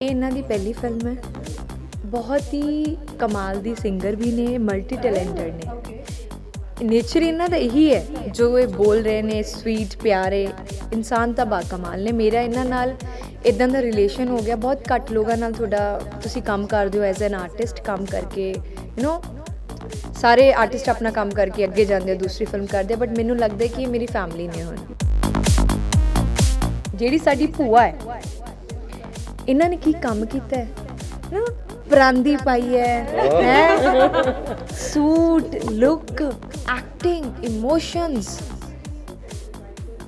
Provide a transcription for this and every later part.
ਇਹ ਇਹਨਾਂ ਦੀ ਪਹਿਲੀ ਫਿਲਮ ਹੈ। ਬਹੁਤ ਹੀ ਕਮਾਲ ਦੀ ਸਿੰਗਰ ਵੀ ਨੇ ਮਲਟੀ ਟੈਲੈਂਟਡ ਨੇ। ਨੇਚਰ ਇਹਨਾਂ ਦਾ ਇਹੀ ਹੈ, ਜੋ ਇਹ ਬੋਲ ਰਹੇ ਨੇ ਸਵੀਟ ਪਿਆਰੇ, ਇਨਸਾਨ ਤਾਂ ਬਾ ਕਮਾਲ ਨੇ। ਮੇਰਾ ਇਹਨਾਂ ਨਾਲ ਇਦਾਂ ਦਾ ਰਿਲੇਸ਼ਨ ਹੋ ਗਿਆ। ਬਹੁਤ ਘੱਟ ਲੋਕਾਂ ਨਾਲ ਤੁਹਾਡਾ ਤੁਸੀਂ ਕੰਮ ਕਰਦੇ ਹੋ ਐਜ਼ ਐਨ ਆਰਟਿਸਟ ਕੰਮ ਕਰਕੇ ਯੂ نو ਸਾਰੇ ਆਰਟਿਸਟ ਆਪਣਾ ਕੰਮ ਕਰਕੇ ਅੱਗੇ ਜਾਂਦੇ ਆ ਦੂਸਰੀ ਫਿਲਮ ਕਰਦੇ ਬਟ ਮੈਨੂੰ ਲੱਗਦਾ ਕਿ ਇਹ ਮੇਰੀ ਫੈਮਿਲੀ ਨੇ ਹੁਣ। ਜਿਹੜੀ ਸਾਡੀ ਭੂਆ ਹੈ ਇਹਨਾਂ ਨੇ ਕੀ ਕੰਮ ਕੀਤਾ ਹੈ? ਨਾ ਪਰਾਂਦੀ ਪਾਈ ਹੈ ਹੈ? ਸੂਟ ਲੁੱਕ ਐਕਟਿੰਗ ਇਮੋਸ਼ਨਸ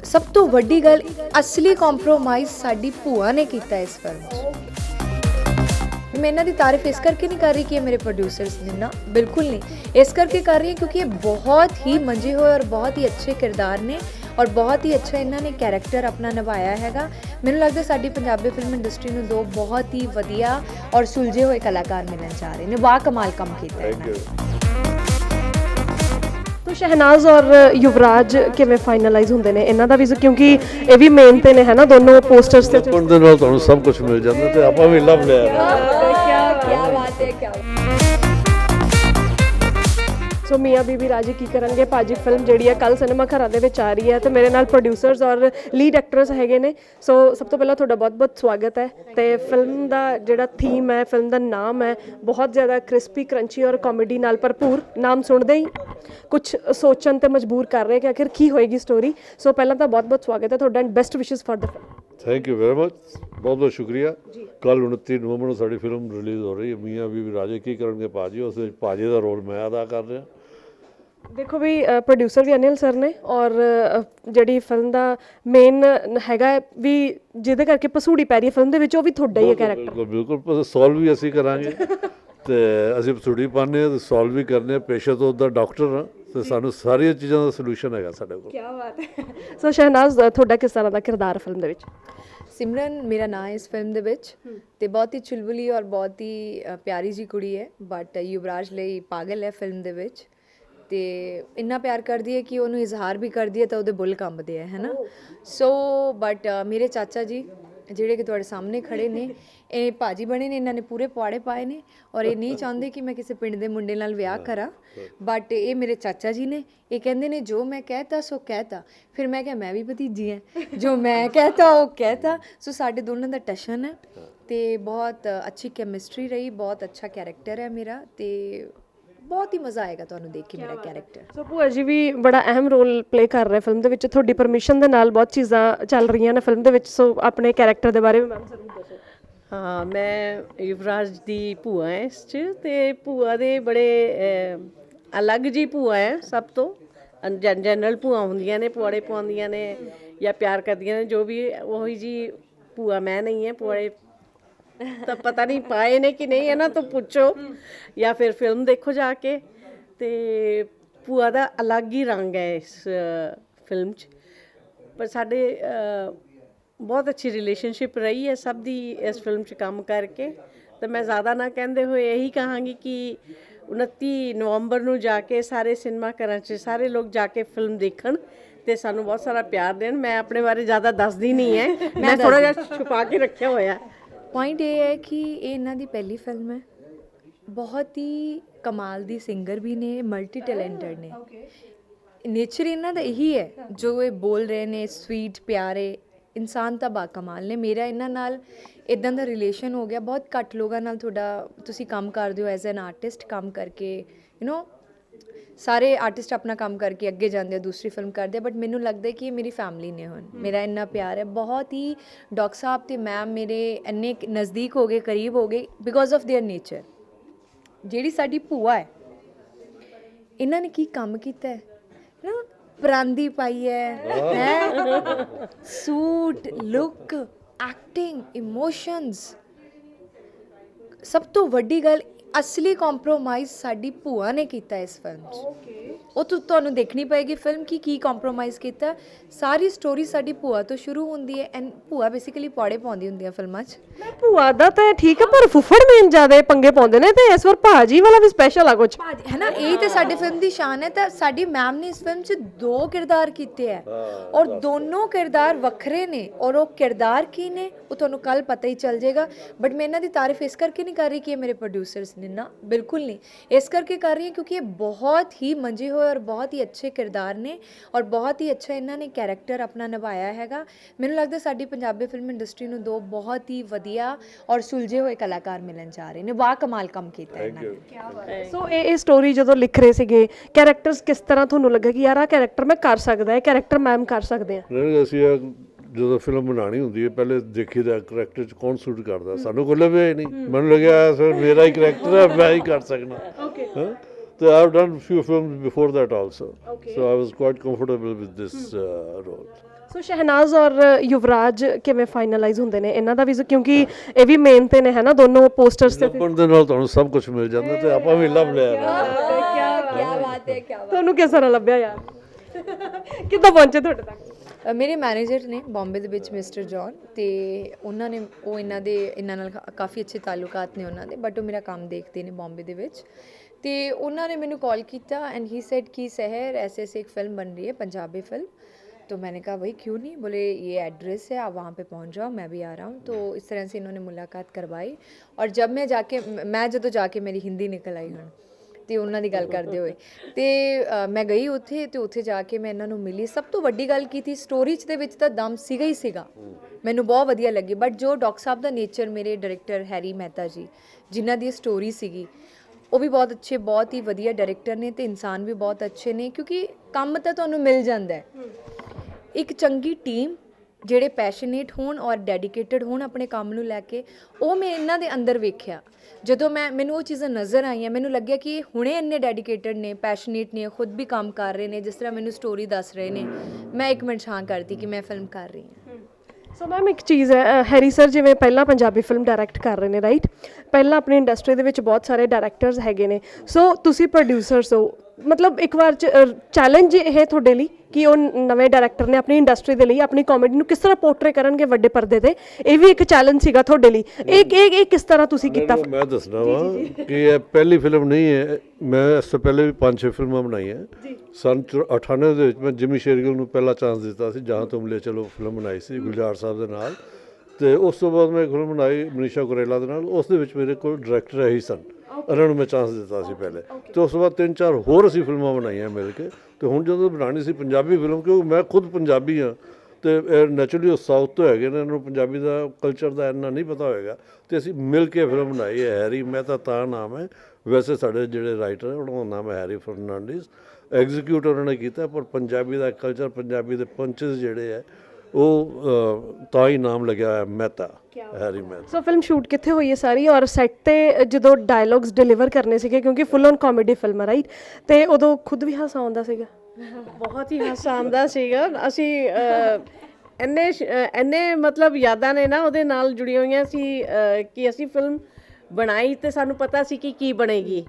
ਸਭ ਤੋਂ ਵੱਡੀ ਗੱਲ ਅਸਲੀ ਕੰਪਰੋਮਾਈਜ਼ ਸਾਡੀ ਭੂਆ ਨੇ ਕੀਤਾ ਇਸ ਫਿਲਮ 'ਚ। ਮੈਂ ਇਹਨਾਂ ਦੀ ਤਾਰੀਫ ਇਸ ਕਰਕੇ ਨਹੀਂ ਕਰ ਰਹੀ ਕਿ ਇਹ ਮੇਰੇ ਪ੍ਰੋਡਿਊਸਰਸ ਨੇ ਨਾ ਬਿਲਕੁਲ ਨਹੀਂ। ਇਸ ਕਰਕੇ ਕਰ ਰਹੀ ਹਾਂ ਕਿਉਂਕਿ ਇਹ ਬਹੁਤ ਹੀ ਮੰਜੇ ਹੋਏ ਔਰ ਬਹੁਤ ਹੀ ਅੱਛੇ ਕਿਰਦਾਰ ਨੇ। ਔਰ ਬਹੁਤ ਹੀ ਅੱਛਾ ਇਹਨਾਂ ਨੇ ਕੈਰੈਕਟਰ ਆਪਣਾ ਨਿਭਾਇਆ ਹੈਗਾ। ਮੈਨੂੰ ਲੱਗਦਾ ਸਾਡੀ ਪੰਜਾਬੀ ਫਿਲਮ ਇੰਡਸਟਰੀ ਨੂੰ ਦੋ ਬਹੁਤ ਹੀ ਵਧੀਆ ਔਰ ਸੁਲਝੇ ਹੋਏ ਕਲਾਕਾਰ ਮਿਲਣ ਜਾ ਰਹੇ ਨੇ। ਵਾਹ ਕਮਾਲ ਕੰਮ ਕੀਤਾ ਇਹਨਾਂ ਨੇ। ਤੋ ਸ਼ਹਿਨਾਜ਼ ਔਰ ਯੁਵਰਾਜ ਕਿਵੇਂ ਫਾਈਨਲਾਈਜ਼ ਹੁੰਦੇ ਨੇ? ਇਹਨਾਂ ਦਾ ਵੀ ਕਿਉਂਕਿ ਇਹ ਵੀ ਮੇਨ ਤੇ ਨੇ ਹੈ ਨਾ ਦੋਨੋਂ ਪੋਸਟਰਸ ਤੇ ਬਚਪਨ ਦੇ ਨਾਲ ਤੁਹਾਨੂੰ ਸਭ ਕੁਝ ਮਿਲ ਜਾਂਦਾ ਤੇ ਆਪਾਂ ਵੀ ਲੱਭ ਲਿਆ। ਕੀ ਕੀ ਬਾਤ ਹੈ ਕੀ ਸੋ ਮੀਆਂ ਬੀਬੀ ਰਾਜੀ ਕੀ ਕਰਨਗੇ? ਭਾਜੀ ਫਿਲਮ ਜਿਹੜੀ ਹੈ ਕੱਲ ਸਿਨੇਮਾ ਘਰਾਂ ਦੇ ਵਿੱਚ ਆ ਰਹੀ ਹੈ ਤੇ ਮੇਰੇ ਨਾਲ ਪ੍ਰੋਡਿਊਸਰਸ ਔਰ ਲੀਡ ਐਕਟਰਸ ਹੈਗੇ ਨੇ। ਸੋ ਸਭ ਤੋਂ ਪਹਿਲਾਂ ਤੁਹਾਡਾ ਬਹੁਤ-ਬਹੁਤ ਸਵਾਗਤ ਹੈ ਤੇ ਫਿਲਮ ਦਾ ਜਿਹੜਾ ਥੀਮ ਹੈ ਫਿਲਮ ਦਾ ਨਾਮ ਹੈ ਬਹੁਤ ਜ਼ਿਆਦਾ ਕ੍ਰਿਸਪੀ ਕਰੰਚੀ ਔਰ ਕਾਮੇਡੀ ਨਾਲ ਭਰਪੂਰ ਨਾਮ ਸੁਣਦੇ ਹੀ ਕੁਝ ਸੋਚਣ ਤੇ ਮਜਬੂਰ ਕਰ ਰਿਹਾ ਕਿ ਆਖਿਰ ਕੀ ਹੋਏਗੀ ਸਟੋਰੀ ਸੋ ਪਹਿਲਾਂ ਤਾਂ ਬਹੁਤ-ਬਹੁਤ ਸਵਾਗਤ ਹੈ ਤੁਹਾਡਾ ਐਂਡ ਬੈਸਟ ਵਿਸ਼ੇਸ for the film thank you very much ਬਹੁਤ ਬਹੁਤ ਸ਼ੁਕਰੀਆ। ਕੱਲ 29 ਨਵੰਬਰ ਨੂੰ ਸਾਡੀ ਫਿਲਮ ਰਿਲੀਜ਼ ਹੋ ਰਹੀ ਹੈ। ਮੀਆਂ ਬੀਬੀ ਰਾਜੇ ਕੀ ਕਰਨਗੇ? ਭਾਜੀ ਉਸ ਵਿੱਚ ਭਾਜੀ ਦਾ ਰੋਲ ਮੈਂ ਅਦਾ ਕਰ ਰਿਹਾ। ਦੇਖੋ ਵੀ ਪ੍ਰੋਡਿਊਸਰ ਵੀ ਅਨਿਲ ਸਰ ਨੇ ਔਰ ਜਿਹੜੀ ਫਿਲਮ ਦਾ ਮੇਨ ਹੈਗਾ ਵੀ ਜਿਹਦੇ ਕਰਕੇ ਪਸੂੜੀ ਪੈ ਰਹੀ ਹੈ ਫਿਲਮ ਦੇ ਵਿੱਚ ਉਹ ਵੀ ਤੁਹਾਡਾ ਹੀ ਹੈ ਕੈਰੈਕਟਰ ਬਿਲਕੁਲ ਬਿਲਕੁਲ। ਸੋਲਵ ਵੀ ਅਸੀਂ ਕਰਾਂਗੇ ਤੇ ਅਸੀਂ ਪਸੂੜੀ ਪਾਣੇ ਤੇ ਸੋਲਵ ਵੀ ਕਰਨੇ ਆ ਪੇਸ਼ਾ ਤੋਂ ਦਾ ਡਾਕਟਰ ਹਾਂ ਤੇ ਸਾਨੂੰ ਸਾਰੀਆਂ ਚੀਜ਼ਾਂ ਦਾ ਸੋਲੂਸ਼ਨ ਹੈਗਾ ਸਾਡੇ ਕੋਲ। ਕੀ ਬਾਤ ਹੈ। ਸੋ ਸ਼ਹਿਨਾਜ਼ ਤੁਹਾਡਾ ਕਿਸ ਤਰ੍ਹਾਂ ਦਾ ਕਿਰਦਾਰ ਫਿਲਮ ਦੇ ਵਿੱਚ? ਸਿਮਰਨ ਮੇਰਾ ਨਾਂ ਹੈ ਇਸ ਫਿਲਮ ਦੇ ਵਿੱਚ ਤੇ ਬਹੁਤ ਹੀ ਚੁਲਬੁਲੀ ਔਰ ਬਹੁਤ ਹੀ ਪਿਆਰੀ ਜੀ ਕੁੜੀ ਹੈ। ਬਟ ਯੁਵਰਾਜ ਲਈ ਪਾਗਲ ਹੈ ਫਿਲਮ ਦੇ ਵਿੱਚ। ਤੇ ਇੰਨਾ ਪਿਆਰ ਕਰਦੀ ਹੈ ਕਿ ਉਹਨੂੰ ਇਜ਼ਹਾਰ ਵੀ ਕਰਦੀ ਹੈ ਤਾਂ ਉਹਦੇ ਬੁੱਲ ਕੰਬਦੇ ਹੈ ਹੈਨਾ? ਸੋ ਬਟ ਮੇਰੇ ਚਾਚਾ ਜੀ ਜਿਹੜੇ ਕਿ ਤੁਹਾਡੇ ਸਾਹਮਣੇ ਖੜੇ ਨੇ ਇਹ ਭਾਜੀ ਬਣੇ ਨੇ ਇਹਨਾਂ ਨੇ ਪੂਰੇ ਪੁਆੜੇ ਪਾਏ ਨੇ ਔਰ ਇਹ ਨਹੀਂ ਚਾਹੁੰਦੇ ਕਿ ਮੈਂ ਕਿਸੇ ਪਿੰਡ ਦੇ ਮੁੰਡੇ ਨਾਲ ਵਿਆਹ ਕਰਾਂ। ਬਟ ਇਹ ਮੇਰੇ ਚਾਚਾ ਜੀ ਨੇ ਇਹ ਕਹਿੰਦੇ ਨੇ ਜੋ ਮੈਂ ਕਹਿਤਾ ਸੋ ਕਹਿਤਾ। ਫਿਰ ਮੈਂ ਕਿਹਾ ਮੈਂ ਵੀ ਭਤੀਜੀ ਹਾਂ। ਜੋ ਮੈਂ ਕਹਿਤਾ ਉਹ ਕਹਿਤਾ। ਸੋ ਸਾਡੇ ਦੋਨਾਂ ਦਾ ਟਸ਼ਨ ਹੈ ਤੇ ਬਹੁਤ ਅੱਛੀ ਕੈਮਿਸਟਰੀ ਰਹੀ ਬਹੁਤ ਅੱਛਾ ਕੈਰੈਕਟਰ ਹੈ ਮੇਰਾ ਤੇ ਬਹੁਤ ਹੀ ਮਜ਼ਾ ਆਏਗਾ ਤੁਹਾਨੂੰ ਦੇਖ ਕੇ ਮੇਰਾ ਕੈਰੈਕਟਰ ਸੋ ਭੂਆ ਜੀ ਵੀ ਬੜਾ ਅਹਿਮ ਰੋਲ ਪਲੇ ਕਰ ਰਹੇ ਫਿਲਮ ਦੇ ਵਿੱਚ। ਤੁਹਾਡੀ ਪਰਮਿਸ਼ਨ ਦੇ ਨਾਲ ਬਹੁਤ ਚੀਜ਼ਾਂ ਚੱਲ ਰਹੀਆਂ ਨੇ ਫਿਲਮ ਦੇ ਵਿੱਚ। ਸੋ ਆਪਣੇ ਕੈਰੈਕਟਰ ਦੇ ਬਾਰੇ ਵੀ ਮੈਮ ਜ਼ਰੂਰ ਦੱਸੋ। ਹਾਂ ਮੈਂ ਯੁਵਰਾਜ ਦੀ ਭੂਆ ਹਾਂ ਇਸ 'ਚ ਤੇ ਭੂਆ ਦੇ ਬੜੇ ਅਲੱਗ ਜੀ ਭੂਆ ਹੈ ਸਭ ਤੋਂ। ਜਨ ਜਨਰਲ ਭੂਆ ਹੁੰਦੀਆਂ ਨੇ ਪੁਆੜੇ ਪਵਾਉਂਦੀਆਂ ਨੇ ਜਾਂ ਪਿਆਰ ਕਰਦੀਆਂ ਨੇ ਜੋ ਵੀ ਉਹੀ ਜੀ ਭੂਆ ਮੈਂ ਨਹੀਂ ਹੈ ਪੁਆੜੇ ਤਾਂ ਪਤਾ ਨਹੀਂ ਪਾਏ ਨੇ ਕਿ ਨਹੀਂ ਇਹਨਾਂ ਤੋਂ ਪੁੱਛੋ ਜਾਂ ਫਿਰ ਫਿਲਮ ਦੇਖੋ ਜਾ ਕੇ। ਤੇ ਭੂਆ ਦਾ ਅਲੱਗ ਹੀ ਰੰਗ ਹੈ ਇਸ ਫਿਲਮ 'ਚ। ਪਰ ਸਾਡੇ ਬਹੁਤ ਅੱਛੀ ਰਿਲੇਸ਼ਨਸ਼ਿਪ ਰਹੀ ਹੈ ਸਭ ਦੀ ਇਸ ਫਿਲਮ 'ਚ ਕੰਮ ਕਰਕੇ। ਤੇ ਮੈਂ ਜ਼ਿਆਦਾ ਨਾ ਕਹਿੰਦੇ ਹੋਏ ਇਹੀ ਕਹਾਂਗੀ ਕਿ 29 ਨਵੰਬਰ ਨੂੰ ਜਾ ਕੇ ਸਾਰੇ ਸਿਨੇਮਾ ਘਰਾਂ 'ਚ ਸਾਰੇ ਲੋਕ ਜਾ ਕੇ ਫਿਲਮ ਦੇਖਣ ਤੇ ਸਾਨੂੰ ਬਹੁਤ ਸਾਰਾ ਪਿਆਰ ਦੇਣ। ਮੈਂ ਆਪਣੇ ਬਾਰੇ ਜ਼ਿਆਦਾ ਦੱਸਦੀ ਨਹੀਂ ਹੈ। ਮੈਂ ਥੋੜਾ ਜਿਹਾ ਛੁਪਾ ਕੇ ਰੱਖਿਆ ਹੋਇਆ। ਹੈ ਪੁਆਇੰਟ ਇਹ ਹੈ ਕਿ ਇਹ ਇਹਨਾਂ ਦੀ ਪਹਿਲੀ ਫਿਲਮ ਹੈ। ਬਹੁਤ ਹੀ ਕਮਾਲ ਦੀ ਸਿੰਗਰ ਵੀ ਨੇ ਮਲਟੀ ਟੈਲੈਂਟਡ ਨੇ। ਨੇਚਰ ਇਹਨਾਂ ਦਾ ਇਹੀ ਹੈ, ਜੋ ਇਹ ਬੋਲ ਰਹੇ ਨੇ ਸਵੀਟ ਪਿਆਰੇ, ਇਨਸਾਨ ਤਾਂ ਬਾ ਕਮਾਲ ਨੇ। ਮੇਰਾ ਇਹਨਾਂ ਨਾਲ ਇਦਾਂ ਦਾ ਰਿਲੇਸ਼ਨ ਹੋ ਗਿਆ। ਬਹੁਤ ਘੱਟ ਲੋਕਾਂ ਨਾਲ ਤੁਹਾਡਾ ਤੁਸੀਂ ਕੰਮ ਕਰਦੇ ਹੋ ਐਜ਼ ਐਨ ਆਰਟਿਸਟ ਕੰਮ ਕਰਕੇ ਯੂ نو ਸਾਰੇ ਆਰਟਿਸਟ ਆਪਣਾ ਕੰਮ ਕਰਕੇ ਅੱਗੇ ਜਾਂਦੇ ਆ ਦੂਸਰੀ ਫਿਲਮ ਕਰਦੇ ਆ ਬਟ ਮੈਨੂੰ ਲੱਗਦਾ ਹੈ ਕਿ ਇਹ ਮੇਰੀ ਫੈਮਿਲੀ ਨੇ ਹੁਣ ਮੇਰਾ ਇੰਨਾ ਪਿਆਰ ਹੈ ਬਹੁਤ ਹੀ ਡਾਕਟਰ ਸਾਹਿਬ ਤੇ ਮੈਮ ਮੇਰੇ ਇੰਨੇ ਕੁ ਨਜ਼ਦੀਕ ਹੋ ਗਏ ਕਰੀਬ ਹੋ ਗਏ ਬਿਕੋਜ਼ ਆਫ देयर ਨੇਚਰ ਜਿਹੜੀ ਸਾਡੀ ਭੂਆ ਹੈ ਇਹਨਾਂ ਨੇ ਕੀ ਕੰਮ ਕੀਤਾ ਹੈ ਨਾ ਪਰਾਂਦੀ ਪਾਈ ਹੈ ਹੈ ਸੂਟ ਲੁੱਕ ਐਕਟਿੰਗ ਇਮੋਸ਼ਨਸ ਸਭ ਤੋਂ ਵੱਡੀ ਗੱਲ ਅਸਲੀ ਕੰਪਰੋਮਾਈਜ਼ ਸਾਡੀ ਭੂਆ ਨੇ ਕੀਤਾ ਇਸ ਫਿਲਮ 'ਚ। ਉਹ ਤੁ- ਤੁਹਾਨੂੰ ਦੇਖਣੀ ਪਏਗੀ ਫਿਲਮ ਕੀ ਕੀ ਕੰਪਰੋਮਾਈਜ਼ ਕੀਤਾ। ਸਾਰੀ ਸਟੋਰੀ ਸਾਡੀ ਭੂਆ ਤੋਂ ਸ਼ੁਰੂ ਹੁੰਦੀ ਹੈ ਐਂਡ ਭੂਆ ਬੇਸਿਕਲੀ ਪੌੜੇ ਪਾਉਂਦੀ ਹੁੰਦੀ ਹੈ ਫਿਲਮਾਂ 'ਚ। ਮੈਂ ਭੂਆ ਦਾ ਤਾਂ ਠੀਕ ਹੈ ਪਰ ਫੁੱਫੜ ਮੇਨ ਜ਼ਿਆਦਾ ਪੰਗੇ ਪਾਉਂਦੇ ਨੇ ਤੇ ਇਸ ਵਾਰ ਭਾਜੀ ਵਾਲਾ ਵੀ ਸਪੈਸ਼ਲ ਆ ਕੁਝ ਹੈ ਨਾ ਇਹ ਤੇ ਸਾਡੇ ਫਿਲਮ ਦੀ ਸ਼ਾਨ ਹੈ ਤਾਂ ਸਾਡੀ ਮੈਮ ਨੇ ਇਸ ਫਿਲਮ 'ਚ ਦੋ ਕਿਰਦਾਰ ਕੀਤੇ ਹੈ ਔਰ ਦੋਨੋਂ ਕਿਰਦਾਰ ਵੱਖਰੇ ਨੇ ਔਰ ਉਹ ਕਿਰਦਾਰ ਕੀ ਨੇ ਉਹ ਤੁਹਾਨੂੰ ਕੱਲ ਪਤਾ ਹੀ ਚੱਲ ਜਾਏਗਾ। ਬਟ ਮੈਂ ਇਹਨਾਂ ਦੀ ਤਾਰੀਫ ਇਸ ਕਰਕੇ ਨਹੀਂ ਕਰ ਰਹੀ ਕਿ ਇਹ ਮੇਰੇ ਪ੍ਰੋਡਿਊਸਰਸ ਨੇ। ਨਾ ਬਿਲਕੁਲ ਨਹੀਂ। ਇਸ ਕਰਕੇ ਕਰ ਰਹੀ ਹਾਂ ਕਿਉਂਕਿ ਇਹ ਬਹੁਤ ਹੀ ਮੰਜੇ ਹੋਏ ਔਰ ਬਹੁਤ ਹੀ ਅੱਛੇ ਕਿਰਦਾਰ ਨੇ ਔਰ ਬਹੁਤ ਹੀ ਅੱਛਾ ਇਹਨਾਂ ਨੇ ਕੈਰੈਕਟਰ ਆਪਣਾ ਨਿਭਾਇਆ ਹੈਗਾ। ਮੈਨੂੰ ਲੱਗਦਾ ਸਾਡੀ ਪੰਜਾਬੀ ਫਿਲਮ ਇੰਡਸਟਰੀ ਨੂੰ ਦੋ ਬਹੁਤ ਹੀ ਵਧੀਆ ਔਰ ਸੁਲਝੇ ਹੋਏ ਕਲਾਕਾਰ ਮਿਲਣ ਜਾ ਰਹੇ ਨੇ। ਵਾਹ ਕਮਾਲ ਕੰਮ ਕੀਤਾ ਇਹਨਾਂ ਨੇ। ਸੋ ਇਹ ਇਹ ਸਟੋਰੀ ਜਦੋਂ ਲਿਖ ਰਹੇ ਸੀਗੇ ਕੈਰੈਕਟਰਸ ਕਿਸ ਤਰ੍ਹਾਂ ਤੁਹਾਨੂੰ ਲੱਗਾ ਕਿ ਯਾਰ ਆ ਕੈਰੈਕਟਰ ਮੈਂ ਕਰ ਸਕਦਾ ਹੈ ਕੈਰੈਕਟਰ ਮੈਮ ਕਰ ਸਕਦੇ ਆ? ਨਹੀਂ ਅਸੀਂ ਇਹ ਜਦੋਂ ਫਿਲਮ ਬਣਾਣੀ ਹੁੰਦੀ ਹੈ ਪਹਿਲੇ ਦੇਖੀਦਾ ਕਰੈਕਟਰ ਚ ਕੌਣ ਸੂਟ ਕਰਦਾ? ਸਾਨੂੰ ਕੋਈ ਲੱਭਿਆ ਹੀ ਨਹੀਂ। ਮੈਨੂੰ ਲੱਗਿਆ ਸਰ ਮੇਰਾ ਹੀ ਕਰੈਕਟਰ ਹੈ ਮੈਂ ਹੀ ਕਰ ਸਕਦਾ। Okay? So I've done few films before that also. So I was quite comfortable with this uh, role. So Shehnaaz ਔਰ ਯੁਵਰਾਜ ਕਿਵੇਂ ਫਾਈਨਲਾਈਜ਼ ਹੁੰਦੇ ਨੇ? ਇਹਨਾਂ ਦਾ ਵੀ ਕਿਉਂਕਿ ਇਹ ਵੀ ਮੇਨ ਤੇ ਨੇ ਹੈ ਨਾ ਦੋਨੋਂ ਪੋਸਟਰਸ ਤੇ ਲੱਭਣ ਦੇ ਨਾਲ ਤੁਹਾਨੂੰ ਸਭ ਕੁਝ ਮਿਲ ਜਾਂਦਾ ਤੇ ਆਪਾਂ ਵੀ ਲੱਭ ਲਿਆ। ਨਾ। ਕੀ ਬਾਤ ਹੈ ਕੀ ਤੁਹਾਨੂੰ ਕਿਸ ਤਰ੍ਹਾਂ ਲੱਭਿਆ ਯਾਰ? ਕਿੱਦਾਂ ਪਹੁੰਚੇ ਤੁਹਾਡੇ ਤੱਕ? ਮੇਰੇ ਮੈਨੇਜਰ ਨੇ ਬੰਬੇ ਦੇ ਵਿੱਚ ਮਿਸਟਰ ਜੌਨ ਤੇ ਉਹਨਾਂ ਨੇ ਉਹ ਇਹਨਾਂ ਦੇ ਇਹਨਾਂ ਨਾਲ ਕਾ- ਕਾਫੀ ਅੱਛੇ ਤਾਲੁਕਾਤ ਨੇ ਉਹਨਾਂ ਦੇ ਬਟ ਉਹ ਮੇਰਾ ਕੰਮ ਦੇਖਦੇ ਨੇ ਬੰਬੇ ਦੇ ਵਿੱਚ ਤੇ ਉਹਨਾਂ ਨੇ ਮੈਨੂੰ ਕਾਲ ਕੀਤਾ ਐਂਡ ਹੀ ਸੈਡ ਕਿ शहर ऐसे ऐसे एक फिल्म बन रही है पंजाबी फिल्म तो मैंने कहा भाई क्यों नहीं बोले ये एड्रेस है आप वहाँ पे पहुँच जाओ मैं भी आ रहा हूँ तो इस तरह से इन्होंने मुलाकात करवाई और जब मैं जाके मैं ਜਦੋਂ ਜਾ ਕੇ ਮੇਰੀ ਹਿੰਦੀ ਨਿਕਲ ਆਈ ਹੁਣ ਤੇ ਉਹਨਾਂ ਦੀ ਗੱਲ ਕਰਦੇ ਹੋਏ। ਤੇ ਮੈਂ ਗਈ ਉੱਥੇ ਤੇ ਉੱਥੇ ਜਾ ਕੇ ਮੈਂ ਇਹਨਾਂ ਨੂੰ ਮਿਲੀ। ਸਭ ਤੋਂ ਵੱਡੀ ਗੱਲ ਕੀ ਸੀ ਸਟੋਰੀ 'ਚ ਦੇ ਵਿੱਚ ਤਾਂ ਦਮ ਸੀਗਾ ਹੀ ਸੀਗਾ। ਮੈਨੂੰ ਬਹੁਤ ਵਧੀਆ ਲੱਗੀ। ਬਟ ਜੋ ਡਾਕਟਰ ਸਾਹਿਬ ਦਾ ਨੇਚਰ ਮੇਰੇ ਡਾਇਰੈਕਟਰ ਹੈਰੀ ਮਹਿਤਾ ਜੀ ਜਿਨ੍ਹਾਂ ਦੀ ਸਟੋਰੀ ਸੀਗੀ ਉਹ ਵੀ ਬਹੁਤ ਅੱਛੇ ਬਹੁਤ ਹੀ ਵਧੀਆ ਡਾਇਰੈਕਟਰ ਨੇ ਤੇ ਇਨਸਾਨ ਵੀ ਬਹੁਤ ਅੱਛੇ ਨੇ ਕਿਉਂਕਿ ਕੰਮ ਤਾਂ ਤੁਹਾਨੂੰ ਮਿਲ ਜਾਂਦਾ ਹੈ। ਇੱਕ ਚੰਗੀ ਟੀਮ ਜਿਹੜੇ ਪੈਸ਼ਨੇਟ ਹੋਣ ਔਰ ਡੈਡੀਕੇਟਡ ਹੋਣ ਆਪਣੇ ਕੰਮ ਨੂੰ ਲੈ ਕੇ, ਉਹ ਮੈਂ ਇਹਨਾਂ ਦੇ ਅੰਦਰ ਵੇਖਿਆ। ਜਦੋਂ ਮੈਂ, ਮੈਨੂੰ ਉਹ ਚੀਜ਼ਾਂ ਨਜ਼ਰ ਆਈਆਂ, ਮੈਨੂੰ ਲੱਗਿਆ ਕਿ ਇਹ ਹੁਣੇ ਇੰਨੇ ਡੈਡੀਕੇਟਡ ਨੇ ਪੈਸ਼ਨੇਟ ਨੇ, ਖੁਦ ਵੀ ਕੰਮ ਕਰ ਰਹੇ ਨੇ, ਜਿਸ ਤਰ੍ਹਾਂ ਮੈਨੂੰ ਸਟੋਰੀ ਦੱਸ ਰਹੇ ਨੇ। ਮੈਂ ਇੱਕ ਮਿੰਟ ਛਾਂ ਕਰਤੀ ਕਿ ਮੈਂ ਫਿਲਮ ਕਰ ਰਹੀ ਹਾਂ। ਸੋ ਮੈਮ ਇੱਕ ਚੀਜ਼ ਹੈ ਹੈਰੀ ਸਰ ਜਿਵੇਂ ਪਹਿਲਾਂ ਪੰਜਾਬੀ ਫਿਲਮ ਡਾਇਰੈਕਟ ਕਰ ਰਹੇ ਨੇ ਰਾਈਟ ਪਹਿਲਾਂ ਆਪਣੀ ਇੰਡਸਟਰੀ ਦੇ ਵਿੱਚ ਬਹੁਤ ਸਾਰੇ ਡਾਇਰੈਕਟਰਸ ਹੈਗੇ ਨੇ। ਸੋ ਤੁਸੀਂ ਪ੍ਰੋਡਿਊਸਰਸ ਹੋ ਮਤਲਬ ਇੱਕ ਵਾਰ ਚੈਲੰਜ ਇਹ ਤੁਹਾਡੇ ਲਈ ਕਿ ਉਹ ਨਵੇਂ ਡਾਇਰੈਕਟਰ ਨੇ ਆਪਣੀ ਇੰਡਸਟਰੀ ਦੇ ਲਈ ਆਪਣੀ ਕਾਮੇਡੀ ਨੂੰ ਕਿਸ ਤਰ੍ਹਾਂ ਪੋਰਟਰੇ ਕਰਨਗੇ ਵੱਡੇ ਪਰਦੇ ਤੇ ਇਹ ਵੀ ਇੱਕ ਚੈਲੰਜ ਸੀਗਾ ਤੁਹਾਡੇ ਲਈ। ਇਹ ਇਹ ਇਹ ਕਿਸ ਤਰ੍ਹਾਂ ਤੁਸੀਂ ਕੀਤਾ? ਮੈਂ ਦੱਸਣਾ ਵਾ ਕਿ ਇਹ ਪਹਿਲੀ ਫਿਲਮ ਨਹੀਂ ਹੈ। ਮੈਂ ਇਸ ਤੋਂ ਪਹਿਲੇ ਵੀ ਪੰਜ ਛੇ ਫਿਲਮਾਂ ਬਣਾਈਆਂ। ਸਨ 98 ਦੇ ਵਿੱਚ ਮੈਂ ਜਿਮੀ ਸ਼ੇਰਗਿਲ ਨੂੰ ਪਹਿਲਾ ਚਾਂਸ ਦਿੱਤਾ ਸੀ ਜਹਾਂ ਤੁਮ ਲੈ ਚਲੋ ਫਿਲਮ ਬਣਾਈ ਸੀ ਗੁਲਜ਼ਾਰ ਸਾਹਿਬ ਦੇ ਨਾਲ। ਤੇ ਉਸ ਤੋਂ ਬਾਅਦ ਮੈਂ ਫਿਲਮ ਬਣਾਈ ਮਨੀਸ਼ਾ ਕੁਰੇਲਾ ਦੇ ਨਾਲ। ਉਸ ਦੇ ਵਿੱਚ ਮੇਰੇ ਕੋਲ ਡਾਇਰੈਕਟਰ ਇਹੀ ਸਨ। ਉਹਨਾਂ ਨੂੰ ਮੈਂ ਚਾਂਸ ਦਿੱਤਾ ਸੀ ਪਹਿਲੇ। ਤੇ ਉਸ ਤੋਂ ਬਾਅਦ ਤਿੰਨ ਚਾਰ ਹੋਰ ਅਸੀਂ ਫਿਲਮਾਂ ਬਣਾਈਆਂ ਮਿਲ ਕੇ। ਤੇ ਹੁਣ ਜਦੋਂ ਬਣਾਉਣੀ ਸੀ ਪੰਜਾਬੀ ਫਿਲਮ ਕਿਉਂਕਿ ਮੈਂ ਖੁਦ ਪੰਜਾਬੀ ਹਾਂ ਤੇ ਨੈਚੁਰਲੀ ਉਹ ਸਾਊਥ ਤੋਂ ਹੈਗੇ ਨੇ ਇਹਨਾਂ ਨੂੰ ਪੰਜਾਬੀ ਦਾ ਕਲਚਰ ਦਾ ਇੰਨਾ ਨਹੀਂ ਪਤਾ ਹੋਏਗਾ। ਤੇ ਅਸੀਂ ਮਿਲ ਕੇ ਫਿਲਮ ਬਣਾਈ ਹੈ ਹੈਰੀ ਮਹਿਤਾ ਤਾਂ ਨਾਮ ਹੈ। ਵੈਸੇ ਸਾਡੇ ਜਿਹੜੇ ਰਾਈਟਰ ਹੈ ਉਹਨਾਂ ਦਾ ਨਾਮ ਹੈ ਹੈਰੀ ਫਰਨਾਂਡਿਸ ਐਗਜ਼ੀਕਿਊਟ ਉਹਨਾਂ ਨੇ ਕੀਤਾ ਪਰ ਪੰਜਾਬੀ ਦਾ ਕਲਚਰ ਪੰਜਾਬੀ ਦੇ ਪੰਚਸ ਜਿਹੜੇ ਹੈ ਉਹ ਤਾਂ ਹੀ ਨਾਮ ਲੱਗਿਆ ਹੈ Mehta Harry Mehta. So film shoot ਕਿੱਥੇ ਹੋਈ ਹੈ ਸਾਰੀ? ਔਰ ਸੈੱਟ ਤੇ ਜਦੋਂ ਡਾਇਲੌਗਸ ਡਿਲੀਵਰ ਕਰਨੇ ਸੀਗੇ ਕਿਉਂਕਿ ਫੁੱਲ ਔਨ ਕਾਮੇਡੀ ਫਿਲਮ ਹੈ ਰਾਈਟ ਤੇ ਉਦੋਂ ਖੁਦ ਵੀ ਹਾਸਾ ਆਉਂਦਾ ਸੀਗਾ? ਬਹੁਤ ਹੀ ਹਾਸਾ ਆਉਂਦਾ ਸੀਗਾ। ਅਸੀਂ ਅਹ, ਇੰਨੇ ਮਤਲਬ ਯਾਦਾਂ ਨੇ ਨਾ ਉਹਦੇ ਨਾਲ ਜੁੜੀਆਂ ਹੋਈਆਂ ਸੀ ਕਿ ਅਸੀਂ ਫਿਲਮ ਬਣਾਈ ਤੇ ਸਾਨੂੰ ਪਤਾ ਸੀ ਕਿ ਕੀ ਬਣੇਗੀ।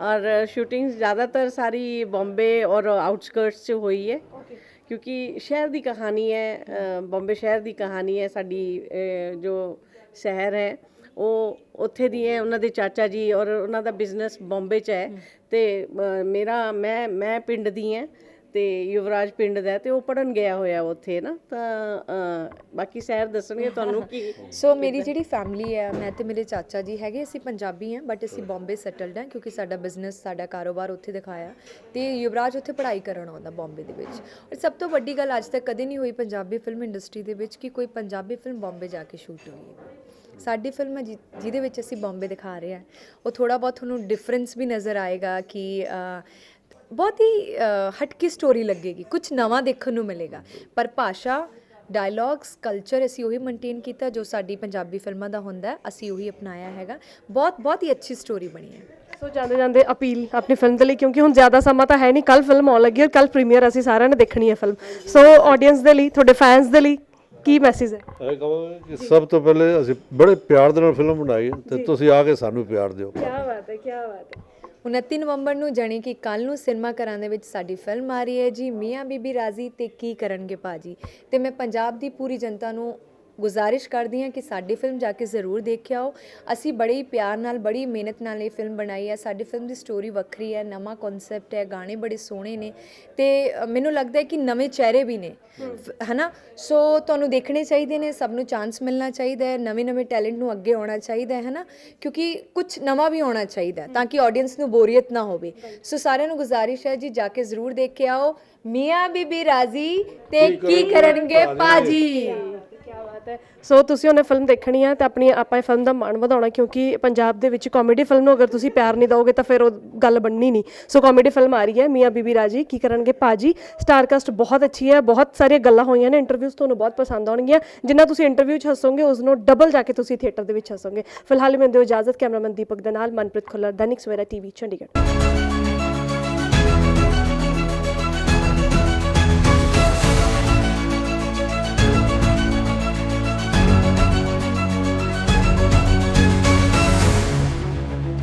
ਔਰ ਸ਼ੂਟਿੰਗ ਜ਼ਿਆਦਾਤਰ ਸਾਰੀ ਬੰਬੇ ਔਰ ਆਊਟਸਕਰਟਸ 'ਚ ਹੋਈ ਹੈ। ਕਿਉਂਕਿ ਸ਼ਹਿਰ ਦੀ ਕਹਾਣੀ ਹੈ ਬੰਬੇ ਸ਼ਹਿਰ ਦੀ ਕਹਾਣੀ ਹੈ ਸਾਡੀ ਜੋ ਸ਼ਹਿਰ ਹੈ ਉਹ ਉੱਥੇ ਦੀ ਹੈ ਉਹਨਾਂ ਦੇ ਚਾਚਾ ਜੀ ਔਰ ਉਹਨਾਂ ਦਾ ਬਿਜ਼ਨਸ ਬੰਬੇ 'ਚ ਹੈ ਤੇ ਮੇਰਾ ਮੈਂ ਮੈਂ ਪਿੰਡ ਦੀ ਹਾਂ ਤੇ ਯੁਵਰਾਜ ਪਿੰਡ ਦਾ ਹੈ ਤੇ ਉਹ ਪੜਨ ਗਿਆ ਹੋਇਆ ਉੱਥੇ ਨਾ ਤਾਂ ਅਹ, ਬਾਕੀ ਸ਼ਹਿਰ ਦੱਸਣਗੇ ਤੁਹਾਨੂੰ ਕਿ ਸੋ ਮੇਰੀ ਜਿਹੜੀ ਫੈਮਿਲੀ ਹੈ ਮੈਂ ਤੇ ਮੇਰੇ ਚਾਚਾ ਜੀ ਹੈਗੇ ਅਸੀਂ ਪੰਜਾਬੀ ਹਾਂ ਬਟ ਅਸੀਂ ਬੰਬੇ ਸੈਟਲਡ ਹਾਂ ਕਿਉਂਕਿ ਸਾਡਾ ਬਿਜ਼ਨਸ ਸਾਡਾ ਕਾਰੋਬਾਰ ਉੱਥੇ ਦਿਖਾਇਆ। ਤੇ ਯੁਵਰਾਜ ਉੱਥੇ ਪੜ੍ਹਾਈ ਕਰਨ ਆਉਂਦਾ ਬੰਬੇ ਦੇ ਵਿੱਚ। ਔਰ ਸਭ ਤੋਂ ਵੱਡੀ ਗੱਲ ਅੱਜ ਤੱਕ ਕਦੇ ਨਹੀਂ ਹੋਈ ਪੰਜਾਬੀ ਫਿਲਮ ਇੰਡਸਟਰੀ ਦੇ ਵਿੱਚ ਕਿ ਕੋਈ ਪੰਜਾਬੀ ਫਿਲਮ ਬੰਬੇ ਜਾ ਕੇ ਸ਼ੂਟ ਹੋਈ ਹੈ। ਸਾਡੀ ਫਿਲਮ ਹੈ ਜਿ- ਜਿਹਦੇ ਵਿੱਚ ਅਸੀਂ ਬੰਬੇ ਦਿਖਾ ਰਹੇ ਹਾਂ। ਉਹ ਥੋੜਾ ਬਹੁਤ ਤੁਹਾਨੂੰ ਡਿਫਰੈਂਸ ਵੀ ਨਜ਼ਰ ਆਏਗਾ ਕਿ ਅ, ਬਹੁਤ ਹੀ ਹਟਕੀ ਸਟੋਰੀ ਲੱਗੇਗੀ। ਕੁਝ ਨਵਾਂ ਦੇਖਣ ਨੂੰ ਮਿਲੇਗਾ। ਪਰ ਭਾਸ਼ਾ ਡਾਇਲੌਗਸ ਕਲਚਰ ਅਸੀਂ ਉਹੀ ਮੇਨਟੇਨ ਕੀਤਾ ਜੋ ਸਾਡੀ ਪੰਜਾਬੀ ਫਿਲਮਾਂ ਦਾ ਹੁੰਦਾ ਹੈ, ਅਸੀਂ ਉਹੀ ਅਪਣਾਇਆ ਹੈਗਾ। ਬਹੁਤ ਬਹੁਤ ਹੀ ਅੱਛੀ ਸਟੋਰੀ ਬਣੀ ਹੈ। ਸੋ ਜਾਂਦੇ ਜਾਂਦੇ ਅਪੀਲ ਆਪਣੀ ਫਿਲਮ ਦੇ ਲਈ ਕਿਉਂਕਿ ਹੁਣ ਜ਼ਿਆਦਾ ਸਮਾਂ ਤਾਂ ਹੈ ਨਹੀਂ। ਕੱਲ ਫਿਲਮ ਆਉਣ ਲੱਗੀ ਔਰ ਕੱਲ ਪ੍ਰੀਮੀਅਰ ਅਸੀਂ ਸਾਰਿਆਂ ਨੇ ਦੇਖਣੀ ਹੈ ਫਿਲਮ ਸੋ ਆਡੀਅנס ਦੇ ਲਈ ਤੁਹਾਡੇ ਫੈਨਸ ਦੇ ਲਈ ਕੀ ਮੈਸੇਜ ਹੈ? ਕਿ ਸਭ ਤੋਂ ਪਹਿਲੇ ਅਸੀਂ ਬੜੇ ਪਿਆਰ ਦੇ ਨਾਲ ਫਿਲਮ ਬਣਾਈ ਹੈ ਤੇ ਤੁਸੀਂ ਆ ਕੇ ਸਾਨੂੰ ਪਿਆਰ ਦਿਓ। ਕੀ ਬਾਤ ਹੈ ਕੀ ਬਾਤ ਹੈ। 29 ਨਵੰਬਰ ਨੂੰ ਜਾਣੀ ਕਿ ਕੱਲ ਨੂੰ ਸਿਨੇਮਾ ਘਰਾਂ ਦੇ ਵਿੱਚ ਸਾਡੀ ਫਿਲਮ ਆ ਰਹੀ ਹੈ ਜੀ। ਮੀਆਂ ਬੀਬੀ ਰਾਜ਼ੀ ਤੇ ਕੀ ਕਰਨਗੇ ਪਾਜੀ ਤੇ ਮੈਂ ਪੰਜਾਬ ਦੀ ਪੂਰੀ ਜਨਤਾ ਨੂੰ ਗੁਜ਼ਾਰਿਸ਼ ਕਰਦੀ ਹਾਂ ਕਿ ਸਾਡੀ ਫਿਲਮ ਜਾ ਕੇ ਜ਼ਰੂਰ ਦੇਖਿਓ ਆਓ ਅਸੀਂ ਬੜੇ ਪਿਆਰ ਨਾਲ ਬੜੀ ਮਿਹਨਤ ਨਾਲ ਇਹ ਫਿਲਮ ਬਣਾਈ ਹੈ। ਸਾਡੀ ਫਿਲਮ ਦੀ ਸਟੋਰੀ ਵੱਖਰੀ ਹੈ ਨਵਾਂ ਕਨਸੈਪਟ ਹੈ ਗਾਣੇ ਬੜੇ ਸੋਹਣੇ ਨੇ ਤੇ ਮੈਨੂੰ ਲੱਗਦਾ ਹੈ ਕਿ ਨਵੇਂ ਚਿਹਰੇ ਵੀ ਨੇ। ਹਨਾ? ਸੋ ਤੁਹਾਨੂੰ ਦੇਖਣੇ ਚਾਹੀਦੇ ਨੇ ਸਭ ਨੂੰ ਚਾਂਸ ਮਿਲਣਾ ਚਾਹੀਦਾ ਹੈ ਨਵੇਂ ਨਵੇਂ ਟੈਲੈਂਟ ਨੂੰ ਅੱਗੇ ਆਉਣਾ ਚਾਹੀਦਾ ਹੈ ਹਨਾ? ਕਿਉਂਕਿ ਕੁਝ ਨਵਾਂ ਵੀ ਆਉਣਾ ਚਾਹੀਦਾ ਹੈ ਤਾਂ ਕਿ ਆਡੀਅנס ਨੂੰ ਬੋਰੀਅਤ ਨਾ ਹੋਵੇ। ਸੋ ਸਾਰਿਆਂ ਨੂੰ ਗੁਜ਼ਾਰਿਸ਼ ਹੈ ਜੀ ਜਾ ਕੇ ਜ਼ਰੂਰ ਦੇਖ ਕੇ ਆਓ ਮੀਆਂ ਬੀਬੀ ਰਾਜ਼ੀ ਤੇ ਕੀ ਕਰਨਗੇ? ਪਾਜੀ ਬਾਤ ਹੈ। ਸੋ ਤੁਸੀਂ ਉਹਨੇ ਫਿਲਮ ਦੇਖਣੀ ਹੈ ਤੇ ਆਪਣੀ ਆਪਾਂ ਇਹ ਫਿਲਮ ਦਾ ਮਾਣ ਵਧਾਉਣਾ ਕਿਉਂਕਿ ਪੰਜਾਬ ਦੇ ਵਿੱਚ ਕਾਮੇਡੀ ਫਿਲਮ ਨੂੰ ਅਗਰ ਤੁਸੀਂ ਪਿਆਰ ਨਹੀਂ ਦਿਓਗੇ ਤਾਂ ਫਿਰ ਉਹ ਗੱਲ ਬਣਨੀ ਨਹੀਂ। ਸੋ ਕਾਮੇਡੀ ਫਿਲਮ ਆ ਰਹੀ ਹੈ ਮੀਆਂ ਬੀਬੀ ਰਾਜੀ। ਕੀ ਕਰਨਗੇ ਪਾਜੀ ਸਟਾਰਕਾਸਟ ਬਹੁਤ ਅੱਛੀ ਹੈ, ਬਹੁਤ ਸਾਰੀਆਂ ਗੱਲਾਂ ਹੋਈਆਂ ਨੇ ਇੰਟਰਵਿਊਜ਼ ਤੁਹਾਨੂੰ ਬਹੁਤ ਪਸੰਦ ਆਉਣਗੀਆਂ। ਜਿੰਨਾ ਤੁਸੀਂ ਇੰਟਰਵਿਊ 'ਚ ਹੱਸੋਗੇ ਉਸ ਨੂੰ ਡਬਲ ਜਾ ਕੇ ਤੁਸੀਂ ਥੀਏਟਰ ਦੇ ਵਿੱਚ ਹੱਸੋਗੇ। ਫਿਲਹਾਲ ਮੈਨੂੰ ਦਿਓ ਇਜਾਜ਼ਤ, ਕੈਮਰਾਮੈਨ ਦੀਪਕ ਦੇ ਨਾਲ, ਮਨਪ੍ਰੀਤ ਖੁੱਲਰ ਦੈਨਿਕ ਸਵੇਰਾ ਟੀਵੀ ਚੰਡੀਗੜ੍ਹ।